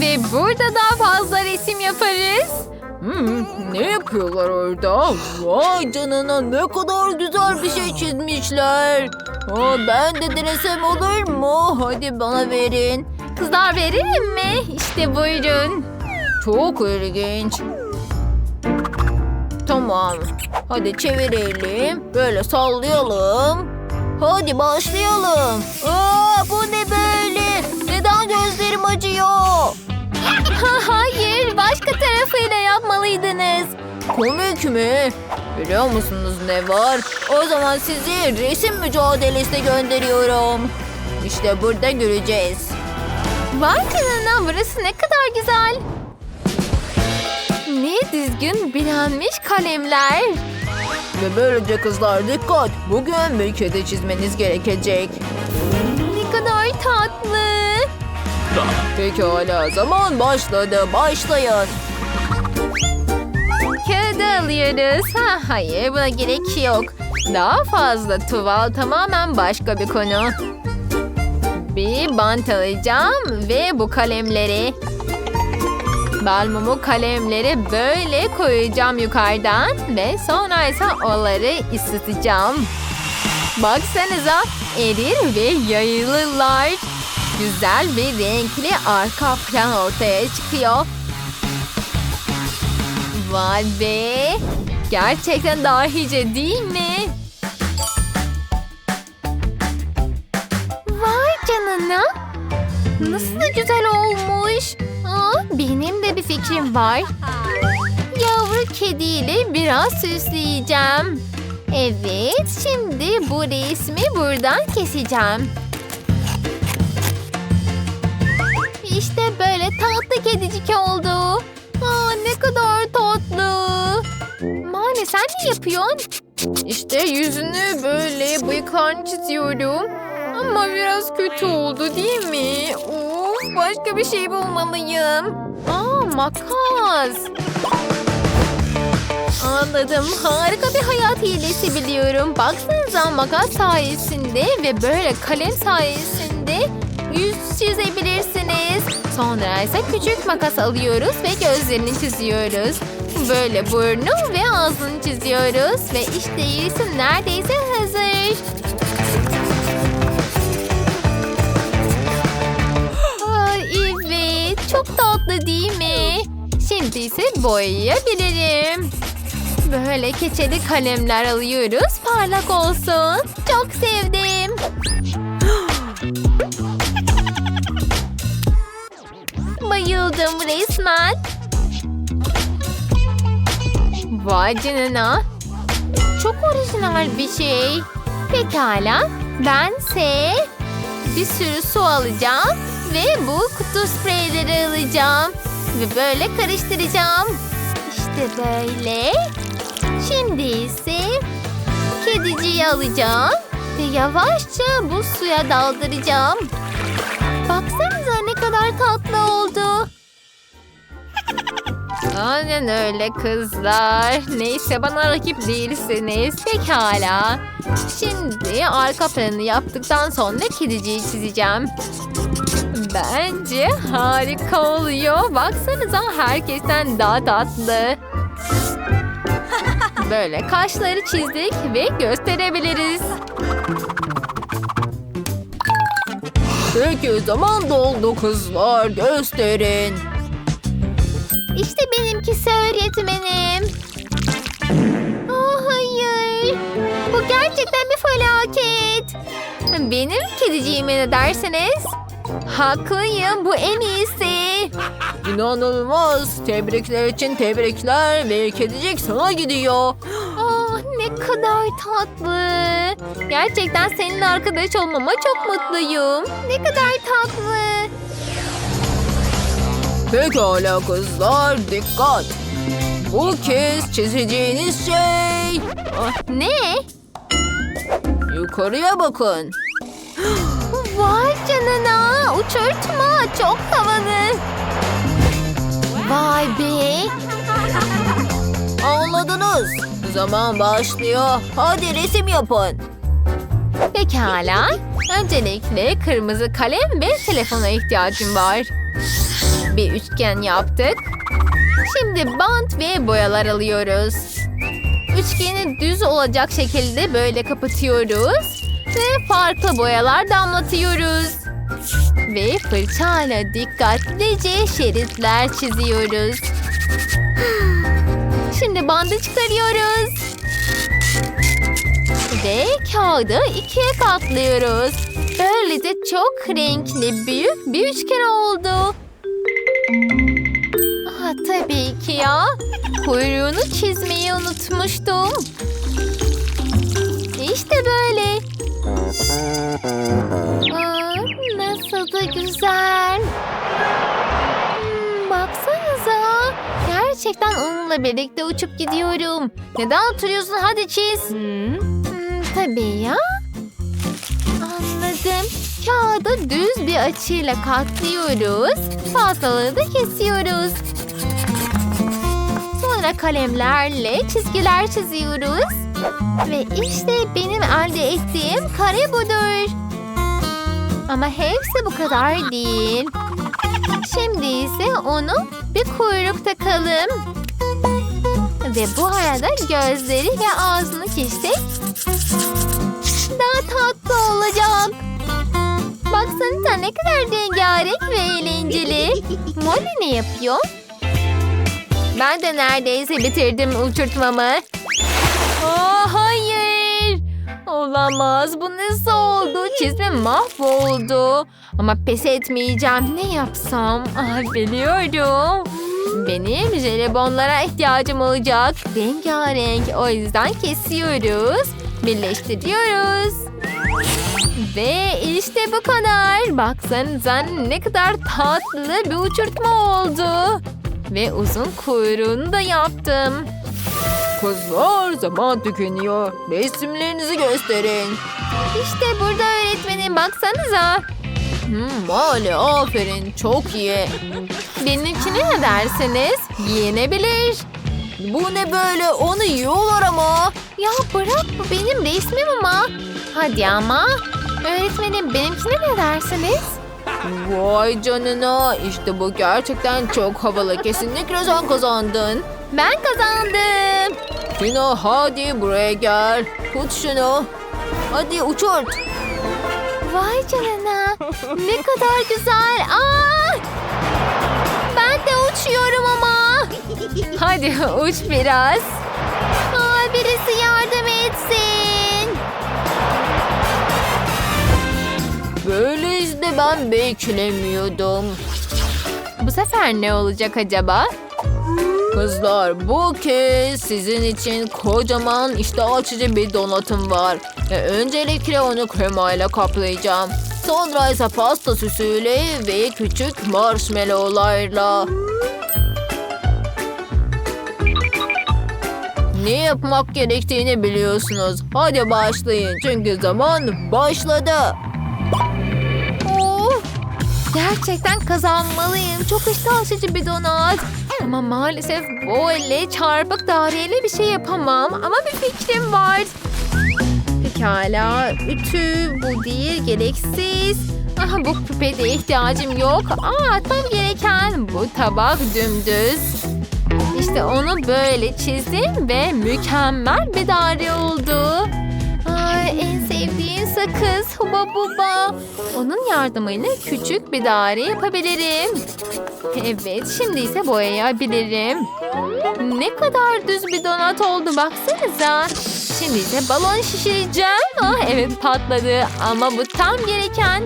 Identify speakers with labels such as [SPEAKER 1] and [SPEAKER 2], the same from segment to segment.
[SPEAKER 1] Ve burada daha fazla resim yaparız.
[SPEAKER 2] Hmm, ne yapıyorlar orada? Vay canına ne kadar güzel bir şey çizmişler. Aa, ben de denesem olur mu? Hadi bana verin.
[SPEAKER 1] Kızlar verelim mi? İşte buyurun.
[SPEAKER 2] Çok ilginç. Tamam. Hadi çevirelim. Böyle sallayalım. Hadi başlayalım. Aa,
[SPEAKER 1] Hayır, başka tarafıyla yapmalıydınız.
[SPEAKER 2] Komik mi? Biliyor musunuz ne var? O zaman sizi resim mücadelesine gönderiyorum. İşte burada göreceğiz.
[SPEAKER 1] Vay canına burası ne kadar güzel. Ne düzgün bilenmiş kalemler.
[SPEAKER 2] Ve böylece kızlar dikkat. Bugün bir kedi çizmeniz gerekecek.
[SPEAKER 1] Ne kadar tatlı.
[SPEAKER 2] Pekala zaman başladı. Başlayın.
[SPEAKER 1] Kağıdı alıyoruz. Ha, hayır buna gerek yok. Daha fazla tuval tamamen başka bir konu. Bir bant alacağım ve bu kalemleri. Bal mumu kalemleri böyle koyacağım yukarıdan ve sonra ise onları ısıtacağım. Baksanıza erir ve yayılırlar. Güzel ve renkli arka plan ortaya çıkıyor. Vay be! Gerçekten dahice değil mi? Vay canına! Nasıl da güzel olmuş. Aa, benim de bir fikrim var. Yavru kediyle biraz süsleyeceğim. Evet, şimdi bu resmi buradan keseceğim. İşte böyle tatlı kedicik oldu. Aa, ne kadar tatlı. Mane sen ne yapıyorsun? İşte yüzünü böyle bıyıklarını çiziyorum. Ama biraz kötü oldu değil mi? Of başka bir şey bulmalıyım. Aa makas. Anladım. Harika bir hayat hilesi biliyorum. Baksanıza makas sayesinde ve böyle kalem sayesinde yüz çizebilirsiniz. Sonra ise küçük makas alıyoruz ve gözlerini çiziyoruz. Böyle burnu ve ağzını çiziyoruz. Ve işte resim neredeyse hazır. Evet. Çok tatlı değil mi? Şimdi ise boyayabilirim. Böyle keçeli kalemler alıyoruz. Parlak olsun. Çok sevdim. Bayıldım resmen. Vay canına. Çok orijinal bir şey. Pekala. Bense bir sürü su alacağım. Ve bu kutu spreyleri alacağım. Ve böyle karıştıracağım. İşte böyle. Şimdi ise kediciyi alacağım. Ve yavaşça bu suya daldıracağım. Kadar tatlı oldu. Aynen öyle kızlar. Neyse bana rakip değilsiniz. Pekala. Şimdi arka planı yaptıktan sonra kediciyi çizeceğim. Bence harika oluyor. Baksanıza herkesten daha tatlı. Böyle kaşları çizdik ve gösterebiliriz.
[SPEAKER 2] Peki zaman doldu kızlar. Gösterin.
[SPEAKER 1] İşte benimkisi öğretmenim. Oh hayır. Bu gerçekten bir felaket. Benim kediciğime ne dersiniz? Haklıyım bu en iyisi.
[SPEAKER 2] İnanılmaz. Tebrikler için tebrikler ve kedicik sana gidiyor.
[SPEAKER 1] Ah ne kadar tatlı. Gerçekten seninle arkadaş olmama çok mutluyum. Ne kadar tatlı.
[SPEAKER 2] Pekala kızlar dikkat. Bu kez çizeceğiniz şey.
[SPEAKER 1] Ah, ne?
[SPEAKER 2] Yukarıya bakın.
[SPEAKER 1] Vay canına uçurtma çok havalı. Vay be.
[SPEAKER 2] Anladınız. Zaman başlıyor. Hadi resim yapın.
[SPEAKER 1] Pekala. Öncelikle kırmızı kalem ve telefona ihtiyacım var. Bir üçgen yaptık. Şimdi bant ve boyalar alıyoruz. Üçgeni düz olacak şekilde böyle kapatıyoruz. Ve farklı boyalar damlatıyoruz. Ve fırçayla dikkatlice şeritler çiziyoruz. Şimdi bandı çıkarıyoruz. Ve kağıdı ikiye katlıyoruz. Böylece çok renkli büyük bir üçgen oldu. Aa, tabii ki ya. Kuyruğunu çizmeyi unutmuştum. Gerçekten onunla birlikte uçup gidiyorum. Neden oturuyorsun? Hadi çiz. Hmm, tabii ya. Anladım. Kağıdı düz bir açıyla katlıyoruz. Fazlalığı da kesiyoruz. Sonra kalemlerle çizgiler çiziyoruz. Ve işte benim elde ettiğim kare budur. Ama hepsi bu kadar değil. Şimdi ise onu bir kuyruk takalım. Ve bu arada gözleri ve ağzını çizsek daha tatlı olacak. Baksanıza ne kadar rengarenk ve eğlenceli. Molly ne yapıyor? Ben de neredeyse bitirdim uçurtmamı. Aa. Olamaz. Bu nasıl oldu? Çizmem mahvoldu. Ama pes etmeyeceğim. Ne yapsam? Aa, biliyorum. Benim jelibonlara ihtiyacım olacak. Rengarenk. O yüzden kesiyoruz. Birleştiriyoruz. Ve işte bu kadar. Baksanıza ne kadar tatlı bir uçurtma oldu. Ve uzun kuyruğunu da yaptım.
[SPEAKER 2] Kızlar zaman tükeniyor. Resimlerinizi gösterin.
[SPEAKER 1] İşte burada öğretmenim baksanıza.
[SPEAKER 2] Hmm, Mali aferin çok iyi.
[SPEAKER 1] Benimkine ne dersiniz? Yenebilir.
[SPEAKER 2] Bu ne böyle onu yiyorlar ama.
[SPEAKER 1] Ya bırak bu benim resmim ama. Hadi ama. Öğretmenim benimkine ne dersiniz?
[SPEAKER 2] Vay canına işte bu gerçekten çok havalı. Kesinlikle sen kazandın.
[SPEAKER 1] Ben kazandım.
[SPEAKER 2] Tina hadi buraya gel. Tut şunu. Hadi uçurt.
[SPEAKER 1] Vay canına. Ne kadar güzel. Aa! Ben de uçuyorum ama. Hadi uç biraz. Aa, birisi yardım etsin.
[SPEAKER 2] Böyle işte ben beklemiyordum.
[SPEAKER 1] Bu sefer ne olacak acaba?
[SPEAKER 2] Kızlar bu kez sizin için kocaman iştah açıcı bir donatım var. Ve öncelikle onu kremayla kaplayacağım. Sonra ise pasta süsüyle ve küçük marshmallowlarla. Ne yapmak gerektiğini biliyorsunuz. Hadi başlayın çünkü zaman başladı.
[SPEAKER 1] Of! Gerçekten kazanmalıyım. Çok iştah açıcı bir donat. Ama maalesef böyle çarpık daireyle bir şey yapamam. Ama bir fikrim var. Pekala. Ütü bu değil. Gereksiz. Aha, bu pipete ihtiyacım yok. Aa, tam gereken bu tabak dümdüz. İşte onu böyle çizdim ve mükemmel bir daire oldu. En sevdiğim sakız huba buba. Onun yardımıyla küçük bir daire yapabilirim. Evet şimdi ise boyayabilirim. Ne kadar düz bir donat oldu baksanıza. Şimdi ise balon şişireceğim. Ah evet patladı ama bu tam gereken.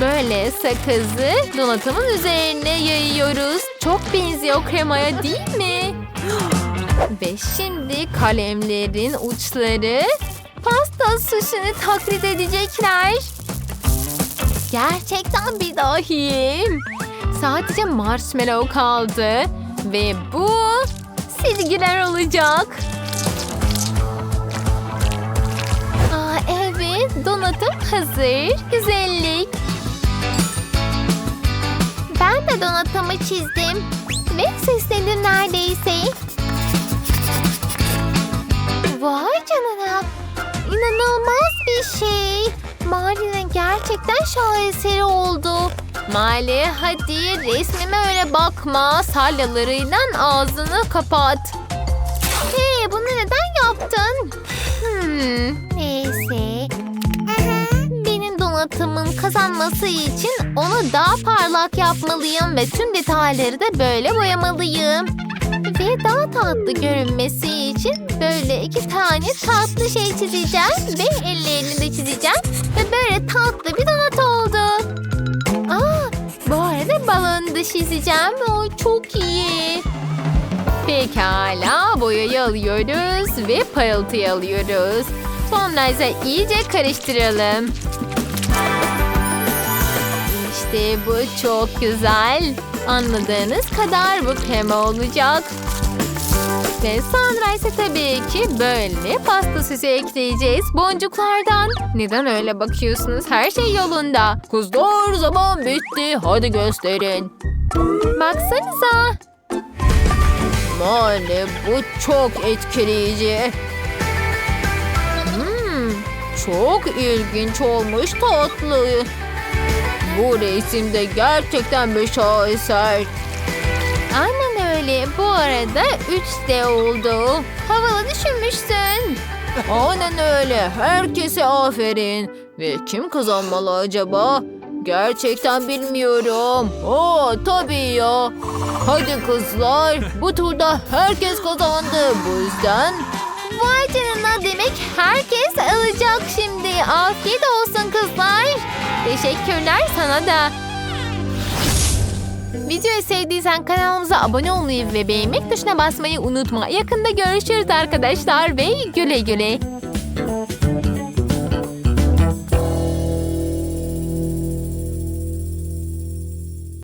[SPEAKER 1] Böyle sakızı donatımın üzerine yayıyoruz. Çok benziyor kremaya değil mi? Ve şimdi kalemlerin uçları süsünü taklit edecekler. Gerçekten bir dahiyim. Sadece marshmallow kaldı. Ve bu silgiler olacak. Aa, evet donatım hazır. Güzellik. Ben de donatımı çizdim. Ve süsledim neredeyse. Vay canına. İnanılmaz bir şey. Mali'nin gerçekten şaheseri oldu. Mali hadi resmime öyle bakma. Salyalarıyla ağzını kapat. Hey bunu neden yaptın? Hmm, neyse. Benim donatımın kazanması için onu daha parlak yapmalıyım ve tüm detayları da böyle boyamalıyım. Ve daha tatlı görünmesi için böyle iki tane tatlı şey çizeceğim ve ellerini de çizeceğim. Ve böyle tatlı bir donat oldu. Aa, bu arada balonu da çizeceğim. O çok iyi. Pekala boyayı alıyoruz ve parıltıyı alıyoruz. Sonra ise iyice karıştıralım. İşte bu çok güzel. Anladığınız kadar bu krema olacak. Ve sonra ise tabii ki böyle pasta süsü ekleyeceğiz boncuklardan. Neden öyle bakıyorsunuz? Her şey yolunda.
[SPEAKER 2] Kızlar zaman bitti. Hadi gösterin.
[SPEAKER 1] Baksanıza.
[SPEAKER 2] Mali bu çok etkileyici. Hmm, çok ilginç olmuş tatlı. Bu resimde gerçekten bir şaheser.
[SPEAKER 1] Aynen öyle. Bu arada 3D oldu. Havalı düşünmüşsün.
[SPEAKER 2] Aynen öyle. Herkese aferin. Ve kim kazanmalı acaba? Gerçekten bilmiyorum. Oo tabii ya. Hadi kızlar. Bu turda herkes kazandı. Bu yüzden
[SPEAKER 1] Vay canına demek herkes alacak şimdi. Afiyet olsun kızlar. Teşekkürler sana da. Videoyu sevdiysen kanalımıza abone olmayı ve beğenmek tuşuna basmayı unutma. Yakında görüşürüz arkadaşlar ve güle güle.